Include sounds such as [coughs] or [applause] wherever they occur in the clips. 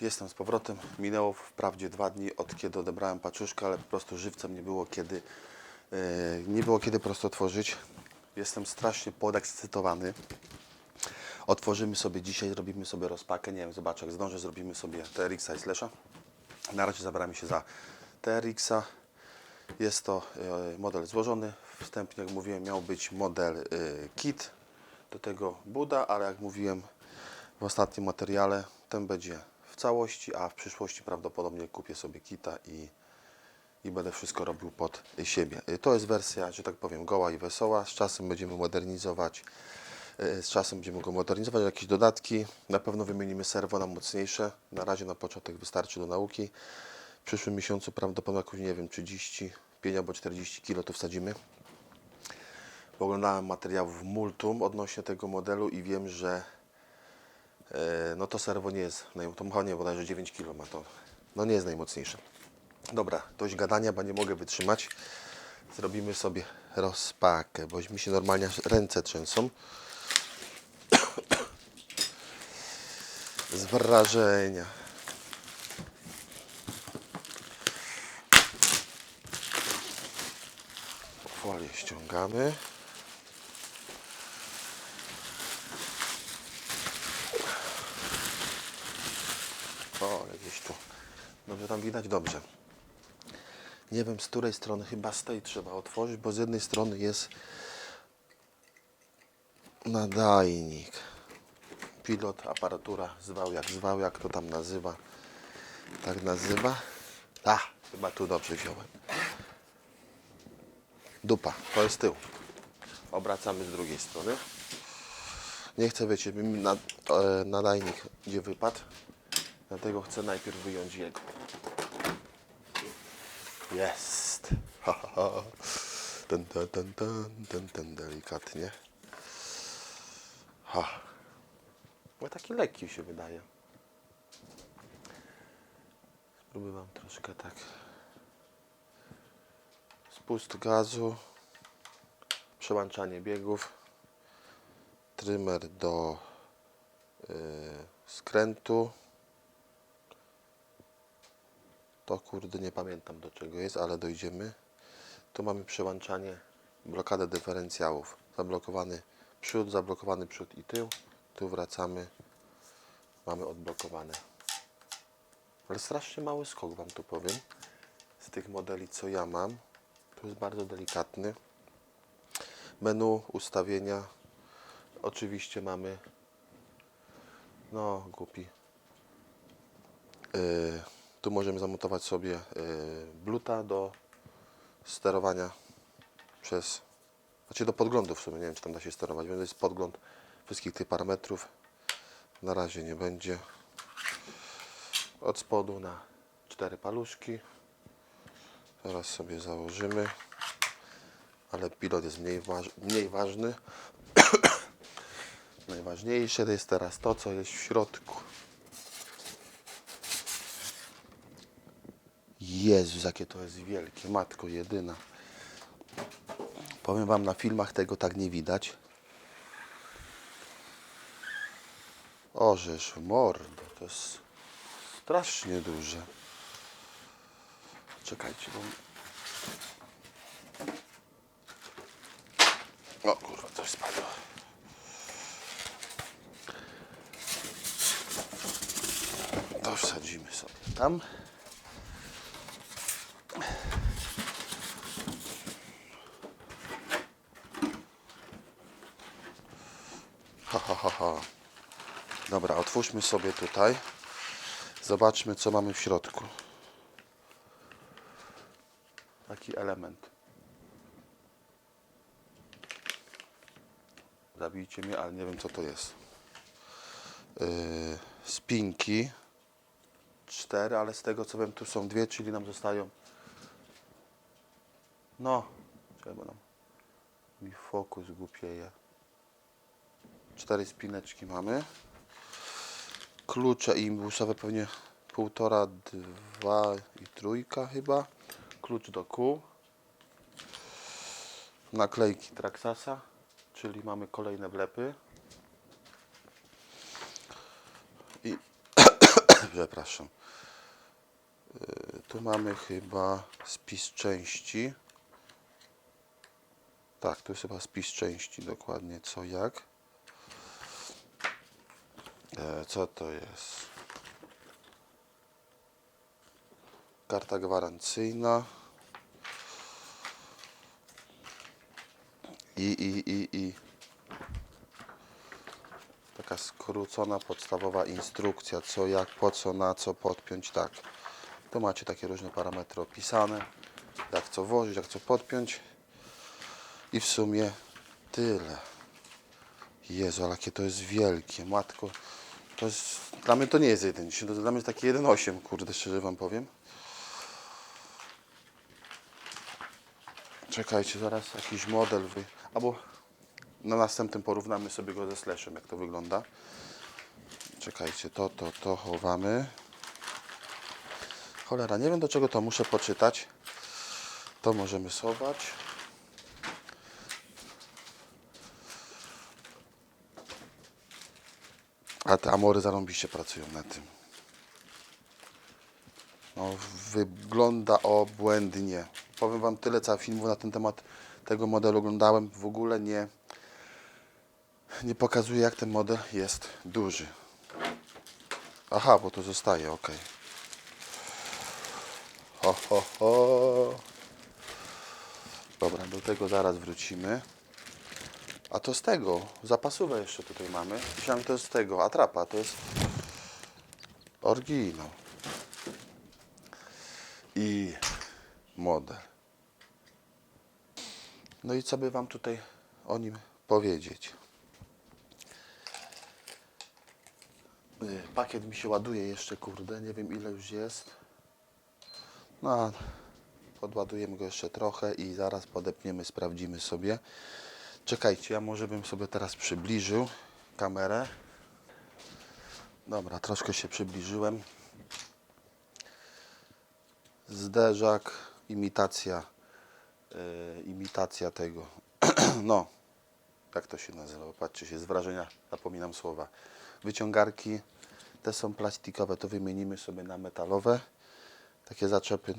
Jestem z powrotem. Minęło wprawdzie dwa dni od kiedy odebrałem paczuszkę, ale po prostu żywcem nie było kiedy, e, nie było kiedy po prostu otworzyć. Jestem strasznie podekscytowany. Otworzymy sobie dzisiaj, zrobimy sobie rozpakę. Nie wiem, zobaczę jak zdążę, zrobimy sobie TRX-a i Slasha. Na razie zabieramy się za TRX-a. Jest to e, model złożony. Wstępnie, jak mówiłem, miał być model e, kit. Do tego Buda, ale jak mówiłem w ostatnim materiale, ten będzie całości, a w przyszłości prawdopodobnie kupię sobie kita i, i będę wszystko robił pod siebie. E, To jest wersja, że tak powiem, goła i wesoła. Z czasem będziemy modernizować. e, Z czasem będziemy go modernizować, jakieś dodatki. Na pewno wymienimy serwo na mocniejsze. Na razie na początek wystarczy do nauki. W przyszłym miesiącu prawdopodobnie jakoś, nie wiem, 35 albo 40 kg to wsadzimy. Oglądałem materiałów multum odnośnie tego modelu i wiem, że no to serwo nie jest, to nie, bodajże 9 kg ma to, no nie jest najmocniejsze. Dobra, dość gadania, bo nie mogę wytrzymać. Zrobimy sobie rozpakę, bo mi się normalnie ręce trzęsą. [coughs] Z wrażenia. Folię ściągamy. O, ale gdzieś tu. Dobrze tam widać? Dobrze. Nie wiem z której strony, chyba z tej trzeba otworzyć, bo z jednej strony jest nadajnik. Pilot, aparatura, zwał jak zwał, jak to tam nazywa. Tak nazywa. A, chyba tu dobrze wziąłem. Dupa, to jest tył. Obracamy z drugiej strony. Nie chcę, wiecie, nad, e, nadajnik gdzie wypadł. Dlatego chcę najpierw wyjąć jego. Jest. Ten, ten, ten, ten, ten, ten, delikatnie. Ha. No taki lekki się wydaje. Spróbuję wam troszkę tak. Spust gazu. Przełączanie biegów. Trymer do y, skrętu. To kurde nie pamiętam do czego jest, ale dojdziemy. Tu mamy przełączanie, blokadę dyferencjałów. Zablokowany przód, zablokowany przód i tył. Tu wracamy. Mamy odblokowane. Ale strasznie mały skok Wam tu powiem. Z tych modeli co ja mam. Tu jest bardzo delikatny. Menu, ustawienia. Oczywiście mamy no głupi Yy, tu możemy zamontować sobie yy, bluta do sterowania przez, znaczy do podglądu w sumie, nie wiem czy tam da się sterować, więc jest podgląd wszystkich tych parametrów. Na razie nie będzie. Od spodu na cztery paluszki. Teraz sobie założymy, ale pilot jest mniej, waż, mniej ważny. [coughs] Najważniejsze to jest teraz to, co jest w środku. Jezus, jakie to jest wielkie, matko jedyna. Powiem Wam, na filmach tego tak nie widać. Orzesz w mordę, to jest strasznie duże. Czekajcie, bo... O kurwa, coś spadło. To wsadzimy sobie tam. Ha, ha, ha. Dobra, otwórzmy sobie tutaj. Zobaczmy, co mamy w środku. Taki element. Zabijcie mnie, ale nie wiem, co to jest. Yy, spinki. Cztery, ale z tego, co wiem, tu są dwie, czyli nam zostają... No, trzeba nam... Mi fokus głupieje. Cztery spineczki mamy. Klucze imbusowe pewnie półtora, dwa i trójka chyba. Klucz do kół. Naklejki Traxasa, czyli mamy kolejne wlepy. I [coughs] Przepraszam. Y, Tu mamy chyba spis części. Tak, tu jest chyba spis części, dokładnie co jak. E, Co to jest? Karta gwarancyjna. I, i, i, i taka skrócona, podstawowa instrukcja, co, jak, po co, na co podpiąć, tak. Tu macie takie różne parametry opisane, jak co włożyć, jak co podpiąć i w sumie tyle. Jezu, ale jakie to jest wielkie, matko. To jest, dla mnie to nie jest 1.10, to dla mnie jest takie 1.8, kurde, szczerze Wam powiem. Czekajcie, zaraz jakiś model wy... Albo na następnym porównamy sobie go ze slashem, jak to wygląda. Czekajcie, to, to, to chowamy. Cholera, nie wiem do czego to muszę poczytać. To możemy schować. A te amory zarąbiście pracują na tym. No, wygląda obłędnie. Powiem Wam tyle, co filmów na ten temat tego modelu oglądałem. W ogóle nie, nie pokazuje, jak ten model jest duży. Aha, bo to zostaje, ok. Ho, ho, ho. Dobra, do tego zaraz wrócimy. A to z tego, zapasówę jeszcze tutaj mamy. Myślałem, to jest z tego, atrapa, to jest oryginał. I model. No i co by Wam tutaj o nim powiedzieć? Y, Pakiet mi się ładuje jeszcze, kurde, nie wiem ile już jest. No, podładujemy go jeszcze trochę i zaraz podepniemy, sprawdzimy sobie. Czekajcie, ja może bym sobie teraz przybliżył kamerę. Dobra, troszkę się przybliżyłem. Zderzak, imitacja, yy, imitacja tego. [clears throat] no, jak to się nazywa? Patrzcie się, z wrażenia zapominam słowa. Wyciągarki, te są plastikowe, to wymienimy sobie na metalowe. Takie zaczepy.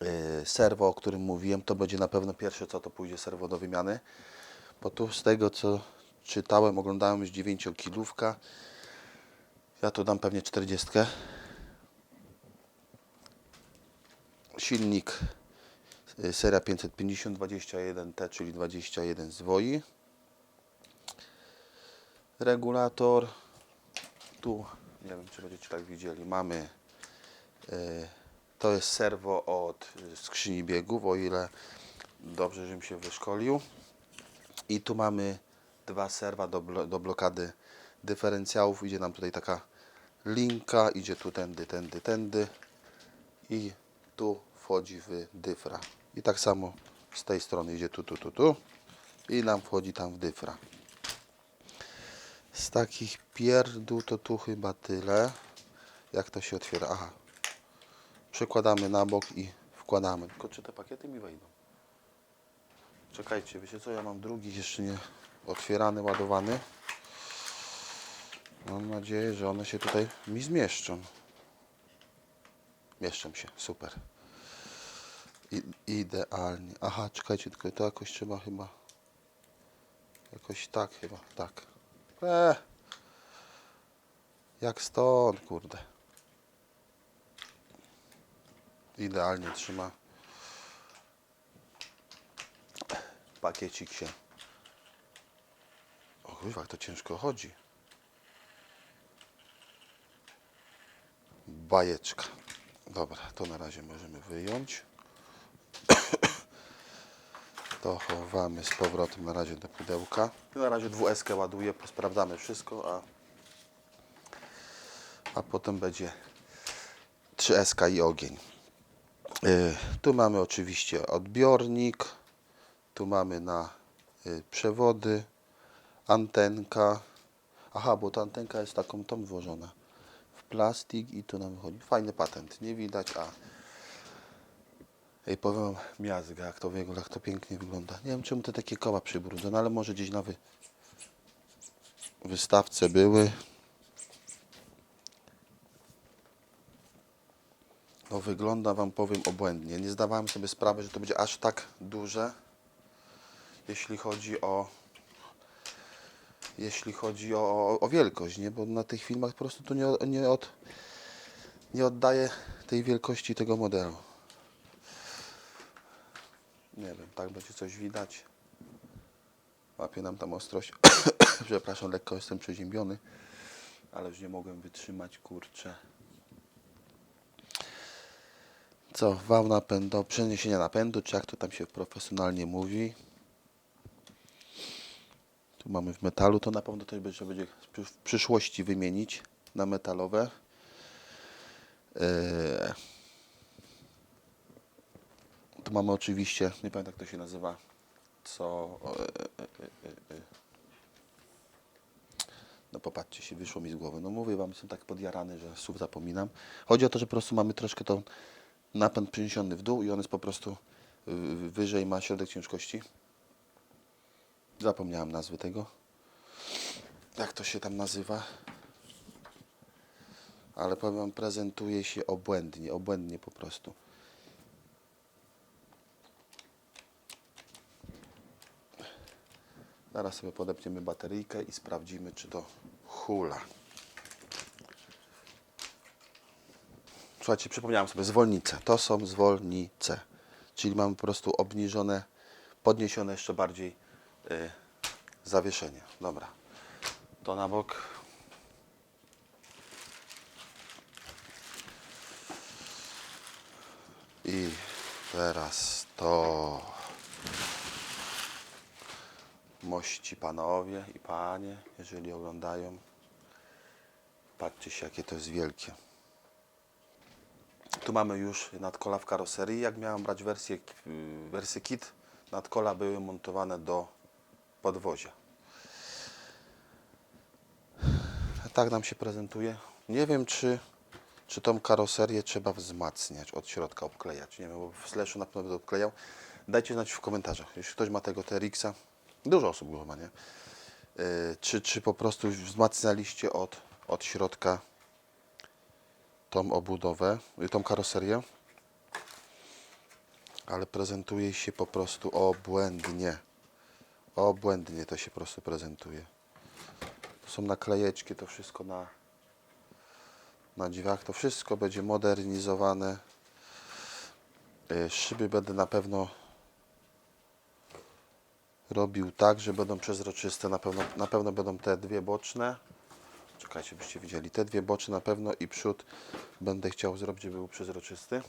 Yy, serwo, o którym mówiłem, to będzie na pewno pierwsze, co to pójdzie serwo do wymiany. Bo tu z tego, co czytałem, oglądałem już 9-kilówka. Ja tu dam pewnie 40. Silnik y, seria 550 21T, czyli 21 zwoi. Regulator. Tu, nie wiem czy będziecie tak widzieli, mamy y, to jest serwo od skrzyni biegów, o ile dobrze, żebym się wyszkolił. I tu mamy dwa serwa do, do blokady dyferencjałów. Idzie nam tutaj taka linka, idzie tu tędy, tędy, tędy i tu wchodzi w dyfra. I tak samo z tej strony idzie tu, tu, tu, tu i nam wchodzi tam w dyfra. Z takich pierdół to tu chyba tyle. Jak to się otwiera? Aha. Przekładamy na bok i wkładamy. Tylko czy te pakiety mi wejdą? Czekajcie, wiecie co? Ja mam drugi jeszcze nie otwierany, ładowany. Mam nadzieję, że one się tutaj mi zmieszczą. Mieszczą się, super. I, idealnie. Aha, czekajcie, tylko to jakoś trzeba chyba. Jakoś tak chyba, tak. Eee. Jak stąd, kurde. Idealnie trzyma. Pakiecik się. O kurwa, to ciężko chodzi. Bajeczka. Dobra, to na razie możemy wyjąć. [coughs] To chowamy z powrotem na razie do pudełka. Na razie dwueskę ładuję, posprawdzamy wszystko, a, a potem będzie 3SK i ogień. Y, Tu mamy oczywiście odbiornik, tu mamy na y, przewody, antenka. Aha, bo ta antenka jest taką tą włożona w plastik i tu nam wychodzi. Fajny patent, nie widać, a Ej, powiem wam, miazga, jak to jak to pięknie wygląda. Nie wiem, czemu te takie koła przybrudzone, ale może gdzieś na wy... wystawce były. No wygląda Wam powiem obłędnie. Nie zdawałem sobie sprawy, że to będzie aż tak duże, jeśli chodzi o jeśli chodzi o, o wielkość, nie? Bo na tych filmach po prostu to nie, nie, od, nie oddaje tej wielkości tego modelu. Nie wiem, tak będzie coś widać. Łapie nam tam ostrość. [coughs] Przepraszam, lekko jestem przeziębiony, ale już nie mogłem wytrzymać, kurczę. Co, wał napęd do przeniesienia napędu, czy jak to tam się profesjonalnie mówi. Tu mamy w metalu, to na pewno też będzie, będzie w przyszłości wymienić na metalowe. Eee. Tu mamy oczywiście, nie pamiętam jak to się nazywa, co... e. No popatrzcie się, wyszło mi z głowy. No mówię wam, jestem tak podjarany, że słów zapominam. Chodzi o to, że po prostu mamy troszkę to napęd przeniesiony w dół i on jest po prostu y, wyżej, ma środek ciężkości. Zapomniałem nazwy tego. Jak to się tam nazywa? Ale powiem wam, prezentuje się obłędnie, obłędnie po prostu. Zaraz sobie podepniemy bateryjkę i sprawdzimy, czy to hula. Słuchajcie, przypomniałem sobie, zwolnice. To są zwolnice. Czyli mamy po prostu obniżone, podniesione jeszcze bardziej y, zawieszenie. Dobra. To na bok. I teraz to mości panowie i panie, jeżeli oglądają. Patrzcie się, jakie to jest wielkie. Tu mamy już nadkola w karoserii. Jak miałem brać wersję, y, wersję kit, nadkola były montowane do podwozia. Tak nam się prezentuje. Nie wiem, czy, czy tą karoserię trzeba wzmacniać, od środka obklejać. Nie wiem, bo w slashu na pewno będę obklejał. Dajcie znać w komentarzach, jeśli ktoś ma tego TRX-a. Dużo osób go ma, nie? Yy, czy, czy po prostu wzmacnialiście od, od środka tą obudowę, y, tą karoserię, ale prezentuje się po prostu obłędnie. Obłędnie to się po prostu prezentuje. To są naklejeczki, to wszystko na, na drzwiach, to wszystko będzie modernizowane. Y, Szyby będę na pewno robił tak, że będą przezroczyste, na pewno, na pewno będą te dwie boczne. Czekajcie, byście widzieli. Te dwie boczy na pewno i przód będę chciał zrobić, żeby był przezroczysty.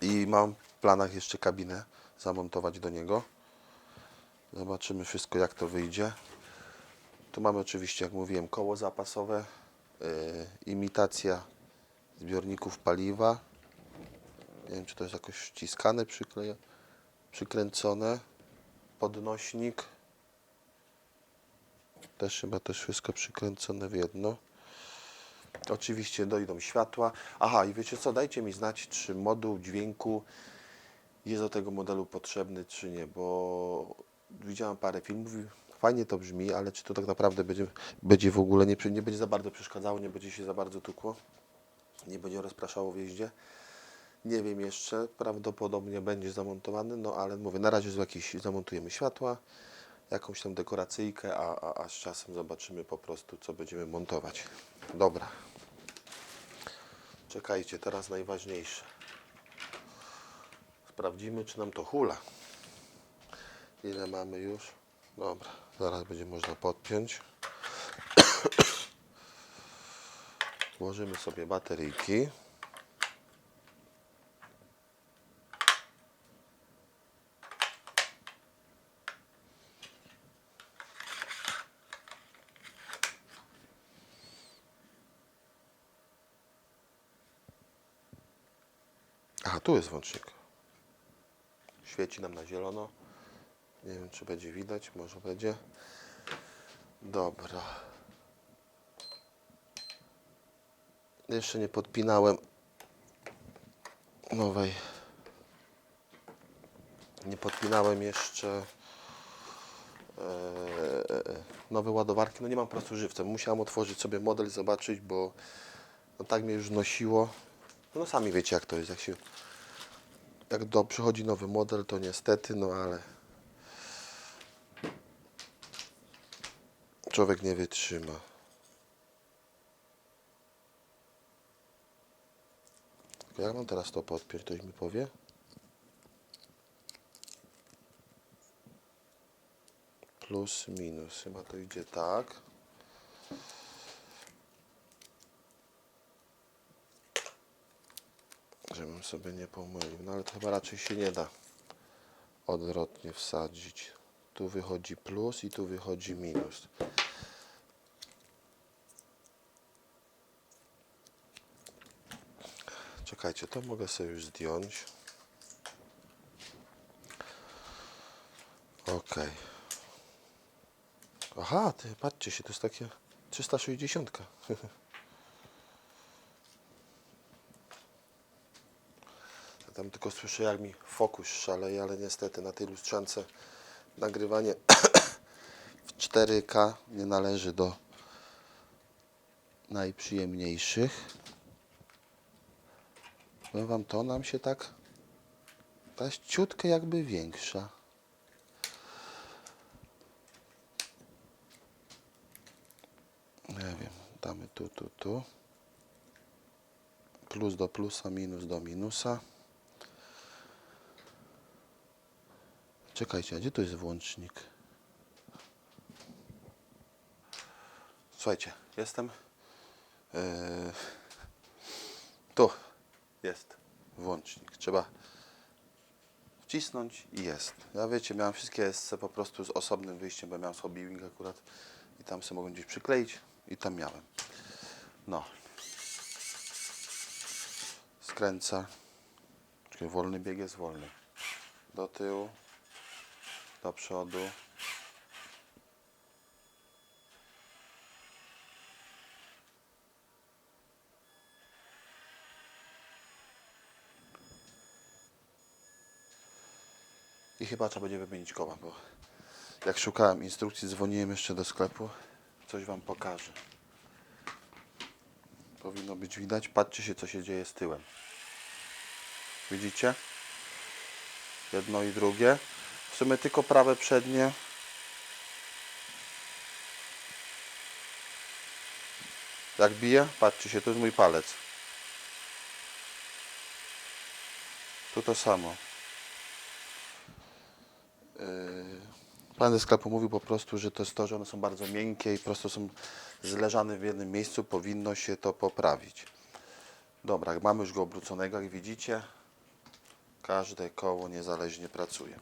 I mam w planach jeszcze kabinę zamontować do niego. Zobaczymy wszystko, jak to wyjdzie. Tu mamy oczywiście, jak mówiłem, koło zapasowe, yy, imitacja zbiorników paliwa. Nie wiem, czy to jest jakoś wciskane, przykleja, przykręcone. Podnośnik. Też chyba też wszystko przykręcone w jedno. Oczywiście dojdą światła. Aha, i wiecie co, dajcie mi znać, czy moduł dźwięku jest do tego modelu potrzebny, czy nie, bo widziałem parę filmów fajnie to brzmi, ale czy to tak naprawdę będzie, będzie w ogóle, nie, nie będzie za bardzo przeszkadzało, nie będzie się za bardzo tukło, nie będzie rozpraszało w jeździe. Nie wiem jeszcze, prawdopodobnie będzie zamontowany, no ale mówię, na razie z jakiś zamontujemy światła, jakąś tam dekoracyjkę, a, a, a z czasem zobaczymy po prostu, co będziemy montować. Dobra. Czekajcie, teraz najważniejsze. Sprawdzimy, czy nam to hula. Ile mamy już? Dobra, zaraz będzie można podpiąć. [coughs] Włożymy sobie bateryjki. Aha, tu jest włącznik. Świeci nam na zielono. Nie wiem, czy będzie widać, może będzie. Dobra. Jeszcze nie podpinałem nowej. Nie podpinałem jeszcze e, nowe ładowarki. No nie mam po prostu żywcem. Musiałem otworzyć sobie model, zobaczyć, bo no tak mnie już nosiło No sami wiecie jak to jest, jak się jak do, przychodzi nowy model, to niestety, no ale człowiek nie wytrzyma. Jak mam teraz to podpiąć, ktoś mi powie? Plus, minus, chyba to idzie tak. Żebym sobie nie pomylił, no ale to chyba raczej się nie da odwrotnie wsadzić. Tu wychodzi plus i tu wychodzi minus. Czekajcie, to mogę sobie już zdjąć. Ok. Aha, ty, patrzcie się, to jest takie 360. [laughs] tam tylko słyszę, jak mi fokus szaleje, ale niestety na tej lustrzance nagrywanie [coughs] w 4K nie należy do najprzyjemniejszych. Powiem wam, to nam się tak ta ciutkę jakby większa. Nie wiem, damy tu, tu, tu. Plus do plusa, minus do minusa. Czekajcie, a gdzie to jest włącznik? Słuchajcie, jestem. Yy, tu jest włącznik. Trzeba wcisnąć i jest. Ja wiecie, miałem wszystkie SC po prostu z osobnym wyjściem, bo miałem sobie Wing akurat i tam sobie mogłem gdzieś przykleić i tam miałem. No. Skręca. Czekaj, wolny bieg jest wolny. Do tyłu. Do przodu. I chyba trzeba będzie wymienić koła, bo jak szukałem instrukcji, dzwoniłem jeszcze do sklepu. Coś Wam pokażę. Powinno być widać. Patrzcie się, co się dzieje z tyłem. Widzicie? Jedno i drugie. Sumie tylko prawe przednie. Jak bije? Patrzcie się, to jest mój palec. Tu to samo. Pan ze sklepu mówił po prostu, że to jest to, że one są bardzo miękkie i po prostu są zleżane w jednym miejscu, powinno się to poprawić. Dobra, mamy już go obróconego, jak widzicie. Każde koło niezależnie pracuje.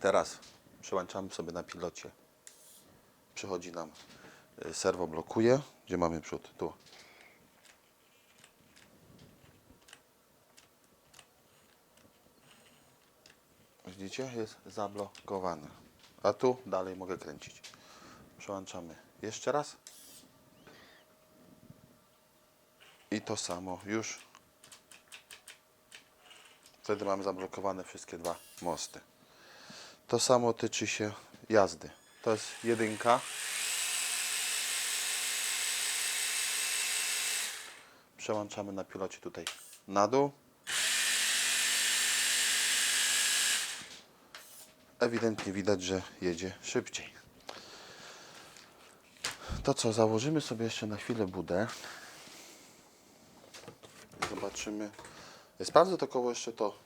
Teraz przełączamy sobie na pilocie. Przychodzi nam y, serwo blokuje. Gdzie mamy przód? Tu. Widzicie? Jest zablokowane. A tu dalej mogę kręcić. Przełączamy jeszcze raz. I to samo już. Wtedy mamy zablokowane wszystkie dwa mosty. To samo tyczy się jazdy. To jest jedynka. Przełączamy na pilocie tutaj na dół. ewidentnie widać, że jedzie szybciej. To co, założymy sobie jeszcze na chwilę budę. Zobaczymy. Sprawdzę to koło jeszcze to.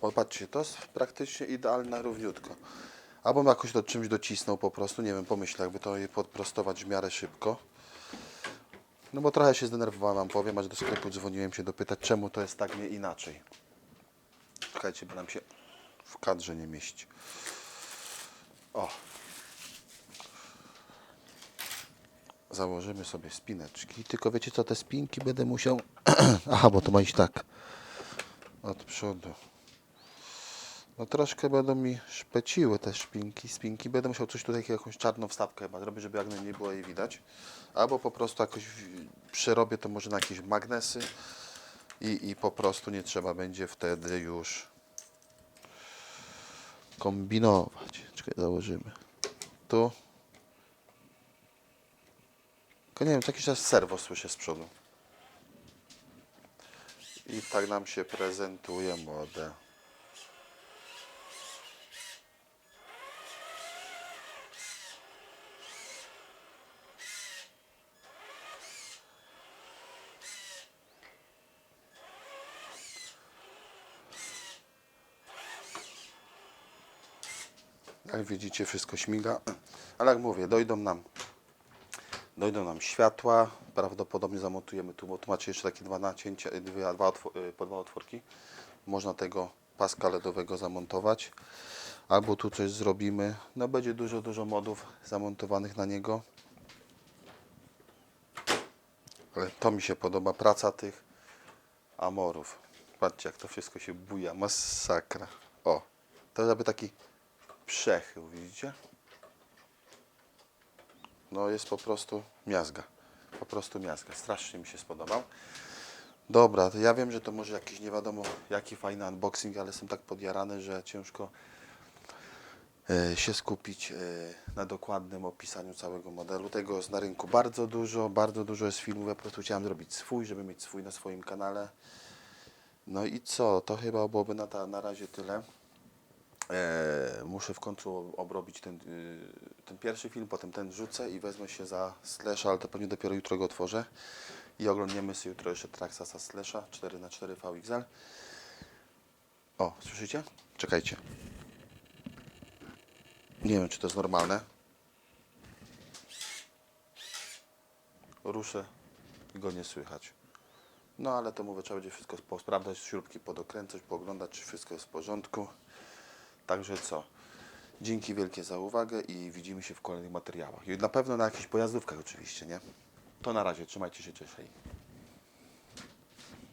O, patrzcie, to jest praktycznie idealna równiutko. Albo jakoś to czymś docisnął po prostu, nie wiem, pomyślę, jakby to je podprostować w miarę szybko. No bo trochę się zdenerwowałem, wam powiem, aż do sklepu dzwoniłem się dopytać, czemu to jest tak, nie inaczej. Czekajcie, bo nam się w kadrze nie mieści. O. Założymy sobie spineczki. Tylko wiecie co, te spinki będę musiał... [clears throat] Aha, bo to ma iść tak. Od przodu. No troszkę będą mi szpeciły te szpinki, spinki. Będę musiał coś tutaj, jakąś czarną wstawkę chyba zrobić, żeby jak najmniej było jej widać. Albo po prostu jakoś przerobię to może na jakieś magnesy i, i po prostu nie trzeba będzie wtedy już kombinować. Czekaj, założymy. Tu. Tylko nie wiem, jakiś czas serwo słyszę z przodu. I tak nam się prezentuje model. Jak widzicie, wszystko śmiga, ale jak mówię, dojdą nam, dojdą nam światła. Prawdopodobnie zamontujemy tu, bo tu macie jeszcze takie dwa nacięcia, y, dwie, dwa y, po dwa otworki. Można tego paska LEDowego zamontować. Albo tu coś zrobimy. No będzie dużo, dużo modów zamontowanych na niego. Ale to mi się podoba, praca tych amorów. Patrzcie, jak to wszystko się buja, masakra. O, to jakby taki przechył, widzicie? No jest po prostu miazga. Po prostu miazga. Strasznie mi się spodobał. Dobra, to ja wiem, że to może jakiś nie wiadomo jaki fajny unboxing, ale jestem tak podjarany, że ciężko e, się skupić e, na dokładnym opisaniu całego modelu. Tego jest na rynku bardzo dużo, bardzo dużo jest filmów. Ja po prostu chciałem zrobić swój, żeby mieć swój na swoim kanale. No i co? To chyba byłoby na, ta, na razie tyle. E, muszę w końcu obrobić ten, y, ten pierwszy film, potem ten rzucę i wezmę się za Slasha, ale to pewnie dopiero jutro go otworzę. I oglądniemy sobie jutro jeszcze Traxasa Slasha 4x4 VXL. O, słyszycie? Czekajcie. Nie wiem, czy to jest normalne. Ruszę i go nie słychać. No ale to mówię, trzeba będzie wszystko posprawdzać, śrubki podokręcać, pooglądać, czy wszystko jest w porządku. Także co? Dzięki wielkie za uwagę i widzimy się w kolejnych materiałach. I na pewno na jakichś pojazdówkach oczywiście, nie? To na razie, trzymajcie się, cześć.